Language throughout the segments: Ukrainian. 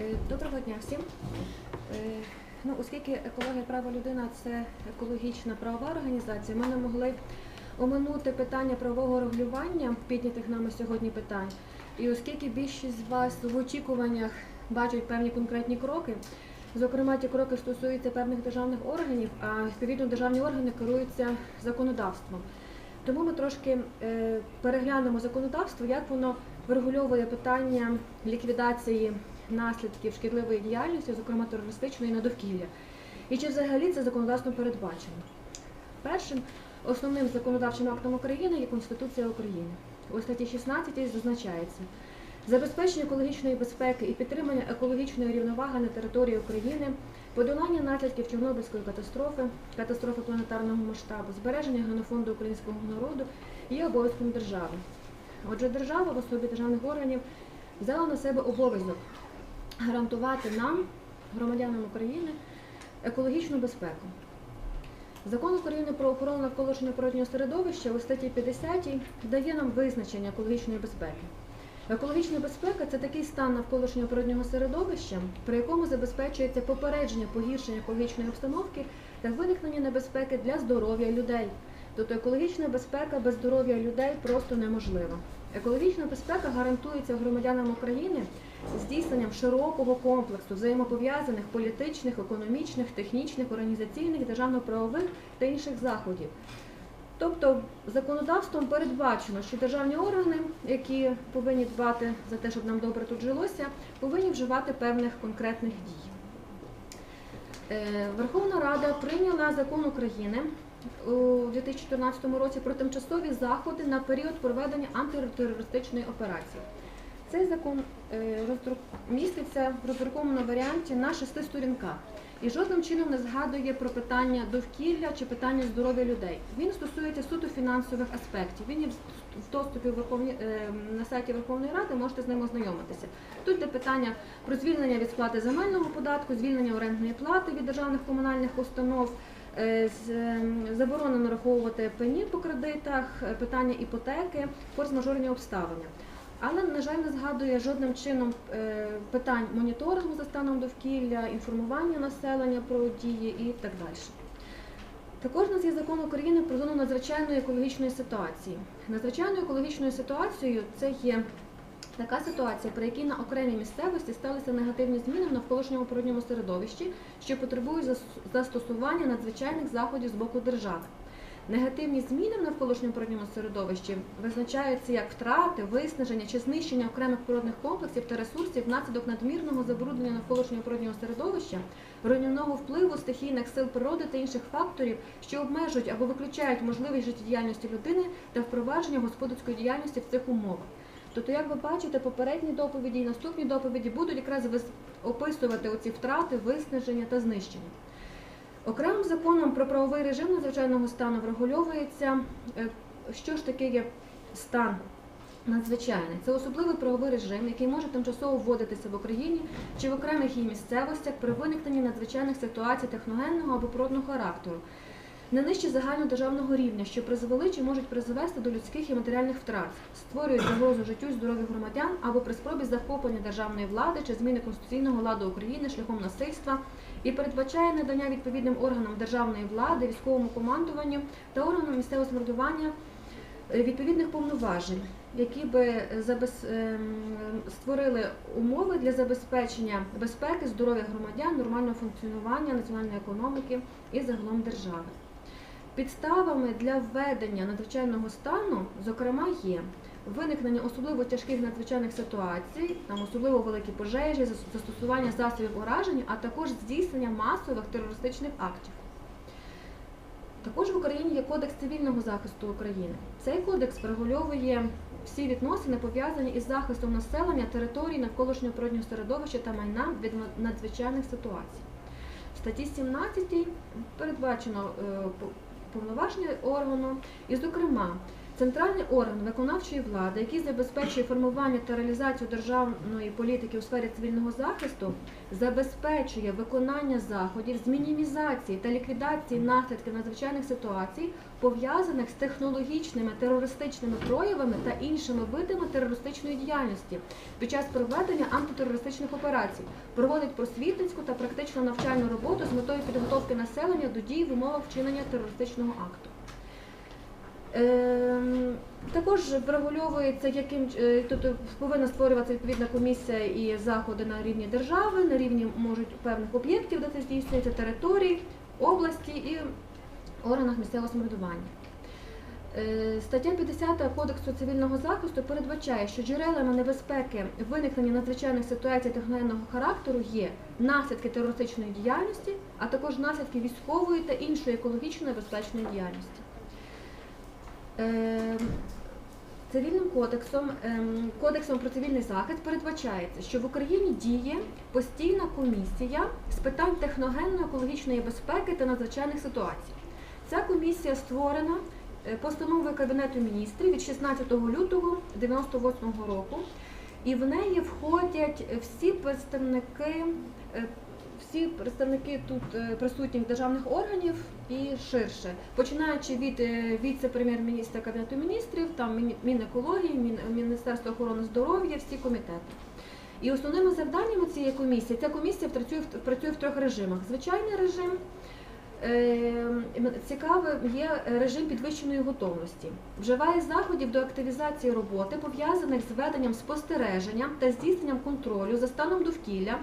Е, Доброго дня всім. Е, Ну, оскільки екологія права людина це екологічна правова організація, ми не могли оминути питання правового регулювання піднятих нами сьогодні питань. І оскільки більшість з вас в очікуваннях бачать певні конкретні кроки, зокрема ті кроки стосуються певних державних органів, а відповідно державні органи керуються законодавством. Тому ми трошки е, переглянемо законодавство, як воно врегульовує питання ліквідації наслідків шкідливої діяльності, зокрема терористичної на довкілля. І чи взагалі це законодавством передбачено? Першим основним законодавчим актом України є Конституція України. У статті 16 зазначається забезпечення екологічної безпеки і підтримання екологічної рівноваги на території України, подолання наслідків Чорнобильської катастрофи, катастрофи планетарного масштабу, збереження генофонду українського народу є обов'язком держави. Отже, держава в особі державних органів взяла на себе обов'язок гарантувати нам, громадянам України, екологічну безпеку. Закон України про охорону навколишнього природнього середовища у статті 50 дає нам визначення екологічної безпеки. Екологічна безпека це такий стан навколишнього природнього середовища, при якому забезпечується попередження погіршення екологічної обстановки та виникнення небезпеки для здоров'я людей. Тобто екологічна безпека без здоров'я людей просто неможлива. Екологічна безпека гарантується громадянам України здійсненням широкого комплексу взаємопов'язаних політичних, економічних, технічних, організаційних, державно-правових та інших заходів. Тобто законодавством передбачено, що державні органи, які повинні дбати за те, щоб нам добре тут жилося, повинні вживати певних конкретних дій. Е, Верховна Рада прийняла закон України у 2014 році про тимчасові заходи на період проведення антитерористичної операції. Цей закон е, міститься в роздрукованому варіанті на шести сторінках і жодним чином не згадує про питання довкілля чи питання здоров'я людей. Він стосується суто фінансових аспектів. Він є в доступі е, на сайті Верховної Ради, можете з ним ознайомитися. Тут є питання про звільнення від сплати земельного податку, звільнення орендної плати від державних комунальних установ. Е, ем, Заборонено нараховувати пені по кредитах, е, питання іпотеки, форс-мажорні обставини. Але, на жаль, не згадує жодним чином е, питань моніторингу за станом довкілля, інформування населення про дії і так далі. Також у нас є закон України про зону надзвичайної екологічної ситуації. Надзвичайною екологічною ситуацією це є така ситуація, при якій на окремій місцевості сталися негативні зміни в навколишньому природньому середовищі, що потребують застосування надзвичайних заходів з боку держави. Негативні зміни в навколишньому природньому середовищі визначаються як втрати, виснаження чи знищення окремих природних комплексів та ресурсів внаслідок надмірного забруднення навколишнього природнього середовища, руйнівного впливу стихійних сил природи та інших факторів, що обмежують або виключають можливість життєдіяльності людини та впровадження господарської діяльності в цих умовах. Тобто, як ви бачите, попередні доповіді і наступні доповіді будуть якраз описувати оці втрати, виснаження та знищення. Окремим законом про правовий режим надзвичайного стану врегульовується, е, що ж таке є стан надзвичайний. Це особливий правовий режим, який може тимчасово вводитися в Україні чи в окремих її місцевостях при виникненні надзвичайних ситуацій техногенного або природного характеру, не нижче загальнодержавного рівня, що призвели чи можуть призвести до людських і матеріальних втрат, створюють загрозу життю і здоров'ю громадян або при спробі захоплення державної влади чи зміни конституційного ладу України шляхом насильства і передбачає надання відповідним органам державної влади, військовому командуванню та органам місцевого самоврядування е, відповідних повноважень, які би ем, створили умови для забезпечення безпеки, здоров'я громадян, нормального функціонування національної економіки і загалом держави. Підставами для введення надзвичайного стану, зокрема, є виникнення особливо тяжких надзвичайних ситуацій, там особливо великі пожежі, застосування засобів ураження, а також здійснення масових терористичних актів. Також в Україні є Кодекс цивільного захисту України. Цей кодекс врегульовує всі відносини, пов'язані із захистом населення, території, навколишнього природнього середовища та майна від надзвичайних ситуацій. В статті 17 передбачено е, повноваження органу, і, зокрема, Центральний орган виконавчої влади, який забезпечує формування та реалізацію державної політики у сфері цивільного захисту, забезпечує виконання заходів з мінімізації та ліквідації наслідків надзвичайних ситуацій, пов'язаних з технологічними терористичними проявами та іншими видами терористичної діяльності під час проведення антитерористичних операцій, проводить просвітницьку та практичну навчальну роботу з метою підготовки населення до дій в умовах вчинення терористичного акту. Ем, Також врегульовується, яким е, тобто повинна створюватися відповідна комісія і заходи на рівні держави, на рівні можуть певних об'єктів, де це здійснюється, територій, області і органах місцевого самоврядування. Е, Стаття 50 Кодексу цивільного захисту передбачає, що джерелами небезпеки виникнення надзвичайних ситуацій техногенного характеру є наслідки терористичної діяльності, а також наслідки військової та іншої екологічно небезпечної діяльності. Ем, Цивільним кодексом, ем, кодексом про цивільний захист передбачається, що в Україні діє постійна комісія з питань техногенно-екологічної безпеки та надзвичайних ситуацій. Ця комісія створена е, постановою Кабінету міністрів від 16 лютого 1998 року, і в неї входять всі представники, е, всі представники тут е, присутніх державних органів і ширше, починаючи від е, віце-прем'єр-міністра Кабінету міністрів, там Мінекології, Мін- Міністерство охорони здоров'я, всі комітети. І основними завданнями цієї комісії ця комісія працює працює в трьох режимах: звичайний режим. е, Цікавий є режим підвищеної готовності. Вживає заходів до активізації роботи, пов'язаних з веденням спостереження та здійсненням контролю за станом довкілля,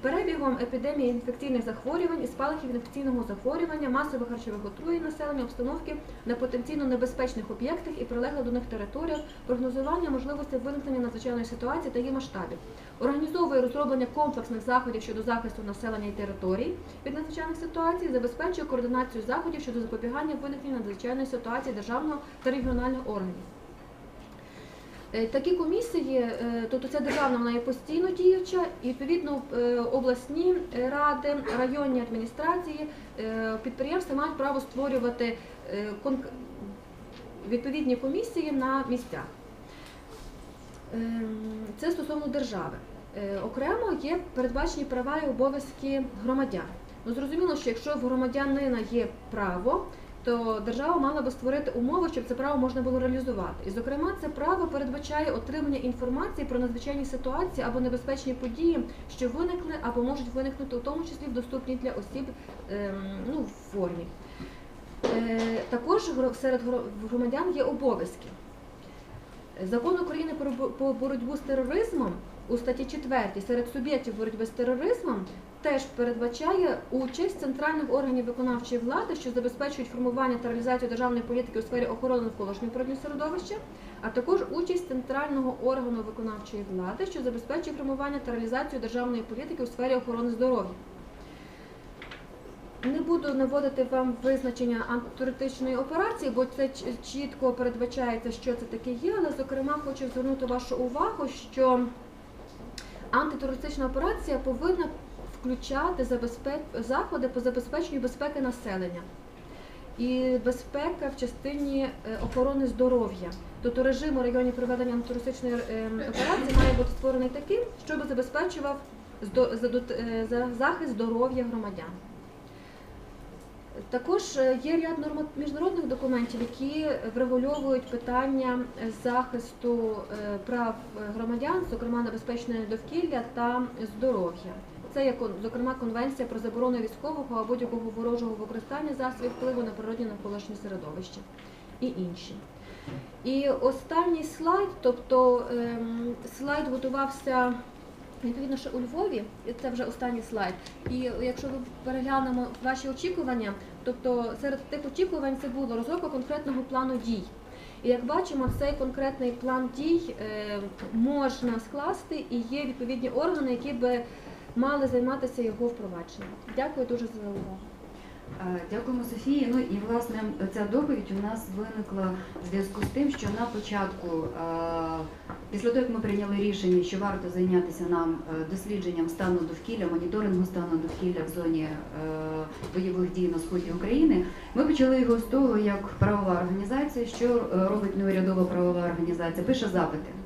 перебігом епідемії інфекційних захворювань і спалахів інфекційного захворювання, масових харчових отруєнь населення, обстановки на потенційно небезпечних об'єктах і прилеглих до них територіях, прогнозування можливості виникнення надзвичайної ситуації та її масштабів. Організовує розроблення комплексних заходів щодо захисту населення і територій від надзвичайних ситуацій, забезпечує координацію заходів щодо запобігання виникнення надзвичайної ситуації державного та регіональних органів. Е, Такі комісії, е, тобто ця державна вона є постійно діюча, і відповідно е, обласні ради, районні адміністрації, підприємства мають право створювати відповідні комісії на місцях. Ем, Це стосовно держави. Окремо є передбачені права і обов'язки громадян. Ну, зрозуміло, що якщо в громадянина є право, то держава мала би створити умови, щоб це право можна було реалізувати. І, зокрема, це право передбачає отримання інформації про надзвичайні ситуації або небезпечні події, що виникли або можуть виникнути, у тому числі в доступній для осіб ем, ну, формі. Е, Також серед громадян є обов'язки. Закон України про боротьбу з тероризмом у статті 4 серед суб'єктів боротьби з тероризмом теж передбачає участь центральних органів виконавчої влади, що забезпечують формування та реалізацію державної політики у сфері охорони навколишнього природного середовища, а також участь центрального органу виконавчої влади, що забезпечує формування та реалізацію державної політики у сфері охорони здоров'я. Не буду наводити вам визначення антитерористичної операції, бо це чітко передбачається, що це таке є. Але зокрема хочу звернути вашу увагу, що антитерористична операція повинна включати заходи по забезпеченню безпеки населення і безпека в частині е, охорони здоров'я. Тобто режим у районі проведення антитерористичної е, операції має бути створений таким, щоб забезпечував е, за- захист здоров'я громадян. Також є ряд міжнародних документів, які врегульовують питання захисту прав громадян, зокрема на довкілля та здоров'я. Це є зокрема конвенція про заборону військового або будь-якого ворожого використання засобів впливу на природне навколишнє середовище і інші. І останній слайд, тобто ем, слайд готувався відповідно ще у Львові, це вже останній слайд. І якщо ми переглянемо ваші очікування, тобто серед тих очікувань це було розробка конкретного плану дій. І як бачимо, цей конкретний план дій е, можна скласти і є відповідні органи, які би мали займатися його впровадженням. Дякую дуже за увагу. Е, Дякуємо, Софії. Ну і власне ця доповідь у нас виникла в зв'язку з тим, що на початку, е, після того як ми прийняли рішення, що варто зайнятися нам е, дослідженням стану довкілля, моніторингу стану довкілля в зоні бойових дій на сході України, ми почали його з того, як правова організація, що робить неурядова правова організація, пише запити.